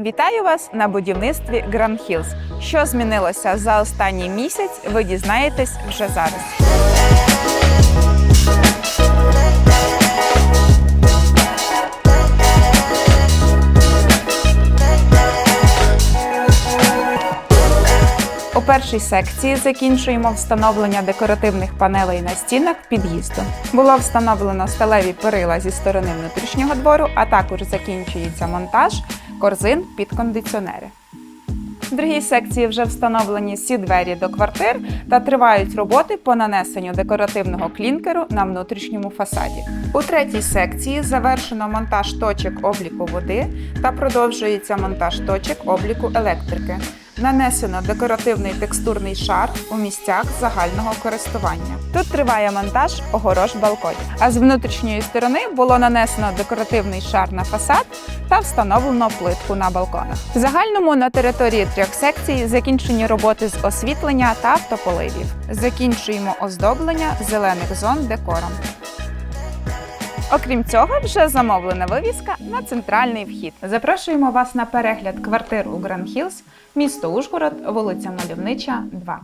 Вітаю вас на будівництві Grand Hills. Що змінилося за останній місяць, ви дізнаєтесь вже зараз. У першій секції закінчуємо встановлення декоративних панелей на стінах під'їзду. Було встановлено сталеві перила зі сторони внутрішнього двору, а також закінчується монтаж корзин під кондиціонери. В другій секції вже встановлені всі двері до квартир та тривають роботи по нанесенню декоративного клінкеру на внутрішньому фасаді. У третій секції завершено монтаж точок обліку води та продовжується монтаж точок обліку електрики. Нанесено декоративний текстурний шар у місцях загального користування. Тут триває монтаж огорож балконів. А з внутрішньої сторони було нанесено декоративний шар на фасад та встановлено плитку на балконах. В загальному на території трьох секцій закінчені роботи з освітлення та автополивів. Закінчуємо оздоблення зелених зон декором. Окрім цього, вже замовлена вивіска на центральний вхід. Запрошуємо вас на перегляд квартир у Grand Hills, місто Ужгород, вулиця Мальовнича, 2.